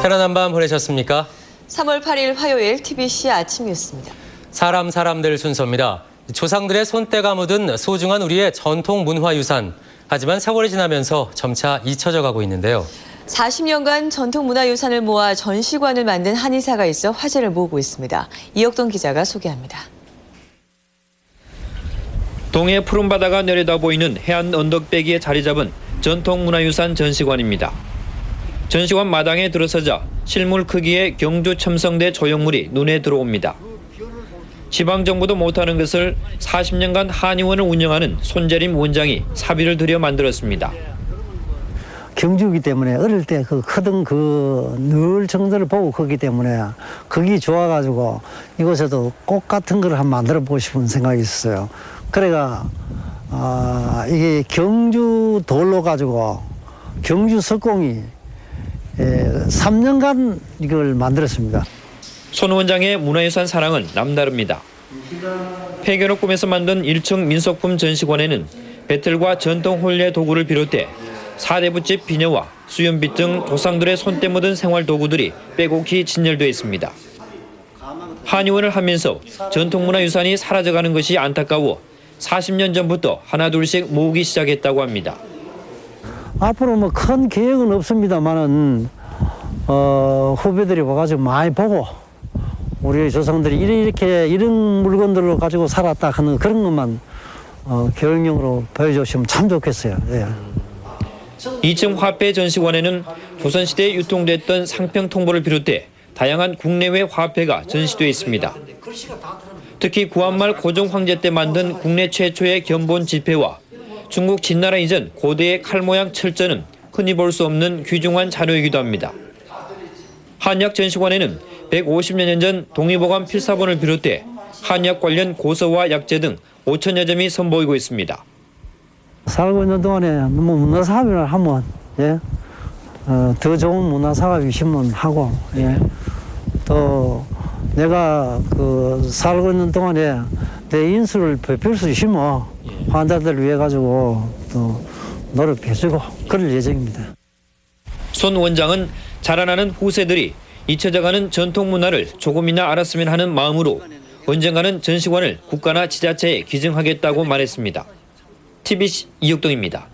편안한 밤 보내셨습니까? 3월 8일 화요일 TBC 아침 뉴스입니다. 사람 사람들 순서입니다. 조상들의 손때가 묻은 소중한 우리의 전통 문화 유산. 하지만 세월이 지나면서 점차 잊혀져 가고 있는데요. 40년간 전통 문화 유산을 모아 전시관을 만든 한의사가 있어 화제를 모으고 있습니다. 이혁동 기자가 소개합니다. 동해 푸른 바다가 내려다 보이는 해안 언덕배기에 자리 잡은 전통 문화유산 전시관입니다. 전시관 마당에 들어서자 실물 크기의 경주 첨성대 조형물이 눈에 들어옵니다. 지방정부도 못하는 것을 40년간 한의원을 운영하는 손재림 원장이 사비를 들여 만들었습니다. 경주기 때문에 어릴 때 그 크던 그 늘 정들을 보고 크기 때문에 그게 좋아가지고 이곳에도 꽃 같은 걸 한번 만들어 보고 싶은 생각이 있었어요. 그래가 아 이게 경주 돌로 가지고 경주 석공이 예, 3년간 이걸 만들었습니다. 손 원장의 문화유산 사랑은 남다릅니다. 폐교로 꿈에서 만든 1층 민속품 전시관에는 배틀과 전통 혼례 도구를 비롯해 사대부집 비녀와 수연빛 등 조상들의 손때 묻은 생활 도구들이 빼곡히 진열돼 있습니다. 한의원을 하면서 전통문화 유산이 사라져가는 것이 안타까워 40년 전부터 하나둘씩 모으기 시작했다고 합니다. 앞으로 뭐 큰 계획은 없습니다만은 어, 후배들이 와가지고 많이 보고 우리 조상들이 이렇게, 이런 물건들을 가지고 살았다 하는 그런 것만 어, 교육용으로 보여주시면 참 좋겠어요. 예. 2층 화폐 전시관에는 조선시대에 유통됐던 상평 통보를 비롯해 다양한 국내외 화폐가 전시돼 있습니다. 특히 구한말 고종 황제 때 만든 국내 최초의 견본 지폐와 중국 진나라 이전 고대의 칼 모양 철저는 흔히 볼 수 없는 귀중한 자료이기도 합니다. 한약 전시관에는 150여 년전 동의보감 필사본을 비롯해 한약 관련 고서와 약재 등 5천여 점이 선보이고 있습니다. 살고 있는 동안에 뭐 문화 사업을 하면 예, 어, 더 좋은 문화 사업이 있으면 하고 예, 또 내가 그 살고 있는 동안에 내 인수를 베풀 수 있으면 환자들 위해 가지고 또 노력해주고 그럴 예정입니다. 손 원장은 자라나는 후세들이 잊혀져가는 전통 문화를 조금이나 알았으면 하는 마음으로 언젠가는 전시관을 국가나 지자체에 기증하겠다고 말했습니다. TBC 이육동입니다.